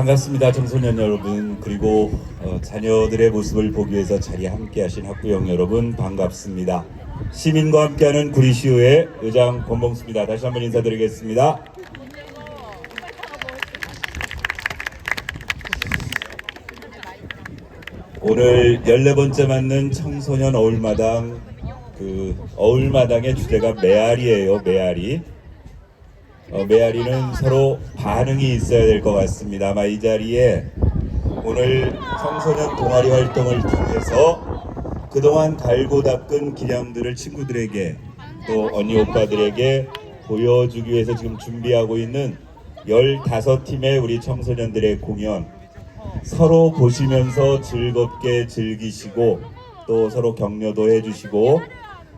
반갑습니다. 청소년 여러분 그리고 어, 자녀들의 모습을 보기 위해서 자리에 함께하신 학부형 여러분 반갑습니다. 시민과 함께하는 구리시의회 의장 권봉수입니다. 다시 한번 인사드리겠습니다. 오늘 14번째 맞는 청소년 어울마당 그 어울마당의 주제가 메아리예요. 메아리. 어, 메아리는 서로 반응이 있어야 될 것 같습니다. 아마 이 자리에 오늘 청소년 동아리 활동을 통해서 그동안 갈고 닦은 기량들을 친구들에게 또 언니 오빠들에게 보여주기 위해서 지금 준비하고 있는 15팀의 우리 청소년들의 공연 서로 보시면서 즐겁게 즐기시고 또 서로 격려도 해주시고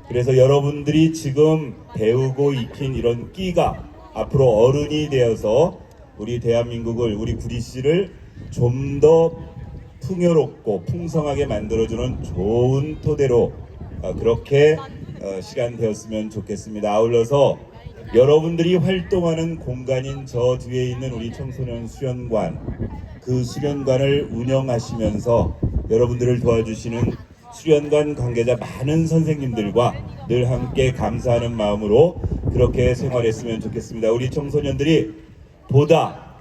그래서 여러분들이 지금 배우고 익힌 이런 끼가 앞으로 어른이 되어서 우리 대한민국을 우리 구리시를 좀 더 풍요롭고 풍성하게 만들어주는 좋은 토대로 어, 그렇게 어, 시간 되었으면 좋겠습니다. 아울러서 여러분들이 활동하는 공간인 저 뒤에 있는 우리 청소년 수련관 그 수련관을 운영하시면서 여러분들을 도와주시는 수련관 관계자 많은 선생님들과 늘 함께 감사하는 마음으로 그렇게 생활했으면 좋겠습니다. 우리 청소년들이 보다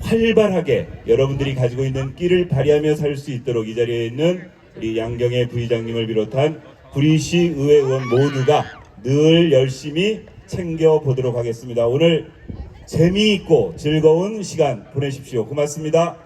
활발하게 여러분들이 가지고 있는 끼를 발휘하며 살 수 있도록 이 자리에 있는 우리 양경의 부의장님을 비롯한 구리시 의회 의원 모두가 늘 열심히 챙겨 보도록 하겠습니다. 오늘 재미있고 즐거운 시간 보내십시오. 고맙습니다.